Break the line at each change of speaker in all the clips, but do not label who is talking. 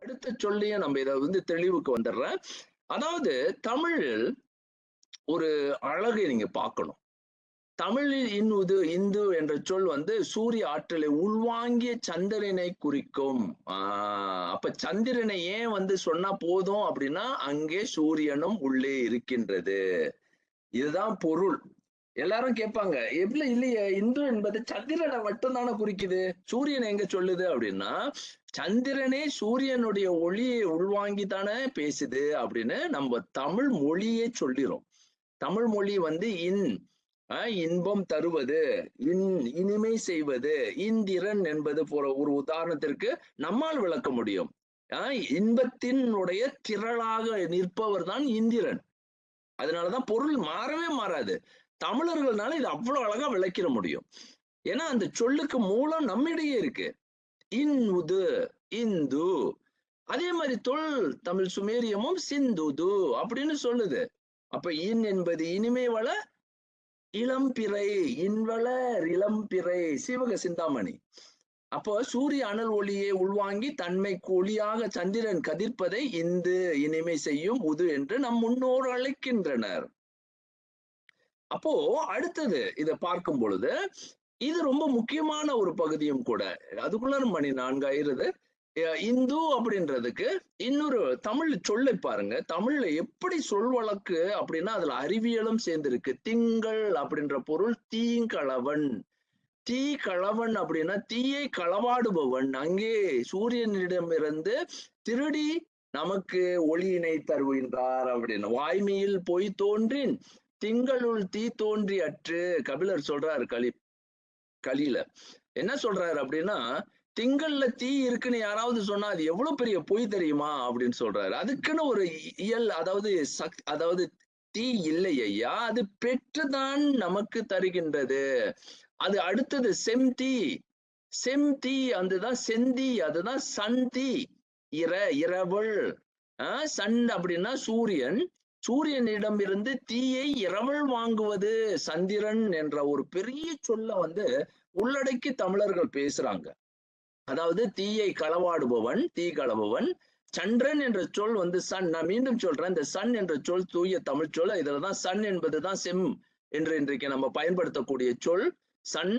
அடுத்த சொல்லியும் நம்ம இதை வந்து தெளிவுக்கு வந்துடுறேன். அதாவது தமிழில் ஒரு அழகை நீங்க பார்க்கணும். தமிழில் இன்னுது இந்து என்ற சொல் வந்து சூரிய ஆற்றலை உள்வாங்கிய சந்திரனை குறிக்கும். ஆஹ் அப்ப சந்திரனை ஏன் வந்து சொன்னா போதும் அப்படின்னா அங்கே சூரியனும் உள்ளே இருக்கின்றது. இதுதான் பொருள். எல்லாரும் கேட்பாங்க எப்படி இல்லையே இந்து என்பது சந்திரனை மட்டும்தானே குறிக்குது? சூரியன் எங்க சொல்லுது? அப்படின்னா சந்திரனே சூரியனுடைய ஒளியை உள்வாங்கி தானே பேசுது அப்படின்னு நம்ம தமிழ் மொழியே சொல்லிரும். தமிழ் மொழி வந்து இன் இன்பம் தருவது இன் இனிமை செய்வது இந்திரன் என்பது போற ஒரு உதாரணத்திற்கு நம்மால் விளக்க முடியும். ஆஹ் இன்பத்தினுடைய திரளாக நிற்பவர் தான் இந்திரன். அதனாலதான் பொருள் மாறவே மாறாது. தமிழர்கள்னால இது அவ்வளவு அழகா விளக்கிட முடியும். ஏன்னா அந்த சொல்லுக்கு மூலம் நம்மிடையே இருக்கு. இன் உது இந்து. அதே மாதிரி தொல் தமிழ் சுமேரியமும் சிந்துது அப்படின்னு சொல்லுது. அப்ப இன் என்பது இனிமே வள இளம்பிறை இன்வளர் இளம்பிறை சிவக சிந்தாமணி. அப்போ சூரிய அனல் ஒளியை உள்வாங்கி தன்மை ஒளியாக சந்திரன் கதிர்ப்பதை இந்து இனிமை செய்யும் உது என்று நம் முன்னோர் அழைக்கின்றனர். அப்போ அடுத்தது இதை பார்க்கும் பொழுது இது ரொம்ப முக்கியமான ஒரு பகுதியும் கூட. அதுக்குள்ள மணி நான்காயிருது. இந்து அப்படின்றதுக்கு இன்னொரு தமிழ் சொல்லை பாருங்க. தமிழ்ல எப்படி சொல் வழக்கு அப்படின்னா அதுல அறிவியலும் சேர்ந்திருக்கு. திங்கள் அப்படின்ற பொருள் தீங்களவன் தீ களவன் அப்படின்னா தீயை களவாடுபவன். அங்கே சூரியனிடமிருந்து திருடி நமக்கு ஒளியினை தருகின்றார் அப்படின்னு. வாய்மையில் பொய் தோன்றின். திங்களுள் தீ தோன்றி அற்று கபிலர் சொல்றாரு களி களியில. என்ன சொல்றாரு அப்படின்னா திங்கள்ல தீ இருக்குன்னு யாராவது சொன்னா அது எவ்வளவு பெரிய பொய் தெரியுமா? அப்படின்னு சொல்றாரு. அதுக்குன்னு ஒரு இயல் அதாவது சக் அதாவது தீ இல்லை ஐயா அது பெற்றுதான் நமக்கு தருகின்றது. அது அடுத்தது செம்தி செம்தி அதுதான் செந்தி அதுதான் சந்தி இர இரவல். ஆஹ் சன் அப்படின்னா சூரியன் சூரியனிடம் இருந்து தீயை இரவல் வாங்குவது சந்திரன் என்ற ஒரு பெரிய சொல்ல வந்து உள்ளடக்கி தமிழர்கள் பேசுறாங்க. அதாவது தீயை களவாடுபவன் தீ களபவன் சந்திரன் என்ற சொல் வந்து சன். நான் மீண்டும் சொல்றேன் இந்த சன் என்ற சொல் தூய தமிழ் சொல். இதுலதான் சன் என்பதுதான் செம் என்று இன்றைக்கு நம்ம பயன்படுத்தக்கூடிய சொல். சன்.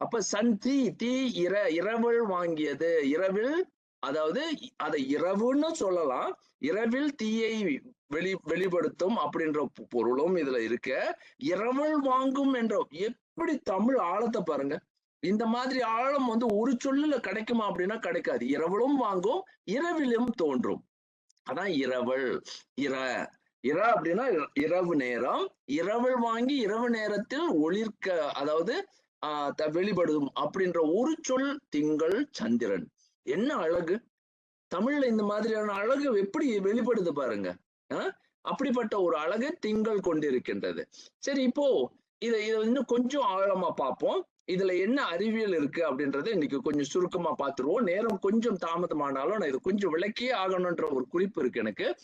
அப்ப சன் தீ தீ இர இரவல் வாங்கியது. இரவில் அதாவது அதை இரவுன்னு சொல்லலாம். இரவில் தீயை வெளி வெளிப்படுத்தும் அப்படின்ற பொருளும் இதுல இருக்க. இரவல் வாங்கும் என்ற எப்படி தமிழ் ஆழத்தை பாருங்க. இந்த மாதிரி ஆழம் வந்து ஒரு சொல்லுல கிடைக்குமா அப்படின்னா கிடைக்காது. இரவலும் வாங்கும் இரவிலும் தோன்றும். அதான் இரவல் இர. இர அப்படின்னா இரவு நேரம். இரவல் வாங்கி இரவு நேரத்தில் ஒளிர்க்க அதாவது ஆஹ் வெளிப்படும் அப்படின்ற ஒரு சொல் திங்கள் சந்திரன். என்ன அழகு? தமிழ்ல இந்த மாதிரியான அழகு எப்படி வெளிப்படுது பாருங்க. அப்படிப்பட்ட ஒரு அழகு திங்கள் கொண்டிருக்கின்றது. சரி இப்போ இதை இதை இன்னும் கொஞ்சம் ஆழமா பார்ப்போம். இதுல என்ன அறிவியல் இருக்கு அப்படின்றத இன்னைக்கு கொஞ்சம் சுருக்கமா பார்த்துருவோம். நேரம் கொஞ்சம் தாமதமானாலும் நான் இது கொஞ்சம் விளக்கியே ஆகணும்ன்ற ஒரு குறிப்பு இருக்கு எனக்கு.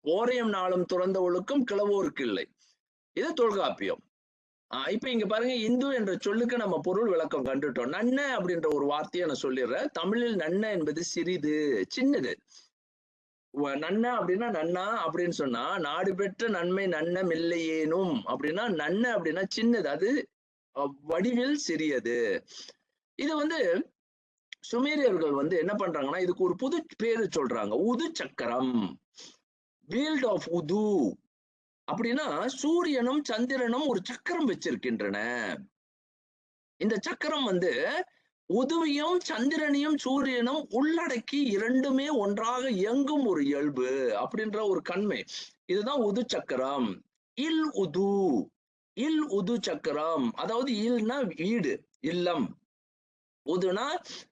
ஓரியம் நாளும் துறந்தவளுக்கும் கிளவோருக்கு இல்லை. இது தொல்காப்பியம். ஆஹ் இப்ப இங்க பாருங்க இந்து என்ற சொல்லுக்கு நம்ம பொருள் விளக்கம் கண்டுட்டோம். நன்ன அப்படின்ற ஒரு வார்த்தையை நான் சொல்லிடுறேன். தமிழில் நன்ன என்பது சிறிது சின்னது. நன்ன அப்படின்னா நன்னா அப்படின்னு சொன்னா நாடு பெற்ற நன்மை நன்ன மில்லையேனும் அப்படின்னா நன்ன அப்படின்னா சின்னது அது வடிவில் சிறியது. இது வந்து சுமேரியர்கள் வந்து என்ன பண்றாங்கன்னா இதுக்கு ஒரு புது பேரு சொல்றாங்க உது சக்கரம் வீல்ட் ஆஃப் உது. அப்படின்னா சூரியனும் சந்திரனும் ஒரு சக்கரம் வச்சிருக்கின்றன. இந்த சக்கரம் வந்து உதவியும் சந்திரனையும் சூரியனும் உள்ளடக்கி இரண்டுமே ஒன்றாக இயங்கும் ஒரு இயல்பு அப்படின்ற ஒரு கண்மை. இதுதான் உது சக்கரம். இல் உது. இல் உது சக்கரம். அதாவது இல்னா வீடு இல்லம். உதுனா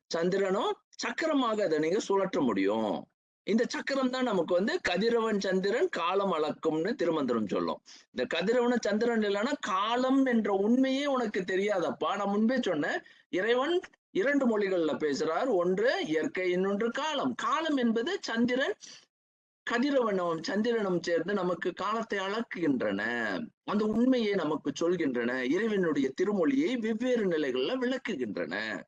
சந்திரனும் சக்கரமாக அதை நீங்க சுழற்ற முடியும். இந்த சக்கரம் தான் நமக்கு வந்து கதிரவன் சந்திரன் காலம் அளக்கும்னு திருமந்திரம் சொல்லும். இந்த கதிரவன சந்திரன் இல்லைன்னா காலம் என்ற உண்மையே உனக்கு தெரியாதப்பா. நான் முன்பே சொன்னேன் இறைவன் இரண்டு மொழிகள்ல பேசுறார். ஒன்று இயற்கை இன்னொன்று காலம். காலம் என்பது சந்திரன் கதிரவனும் சந்திரனும் சேர்ந்து நமக்கு காலத்தை அளக்குகின்றன. அந்த உண்மையை நமக்கு சொல்கின்றன. இறைவனுடைய திருமொழியை வெவ்வேறு நிலைகள்ல விளக்குகின்றன.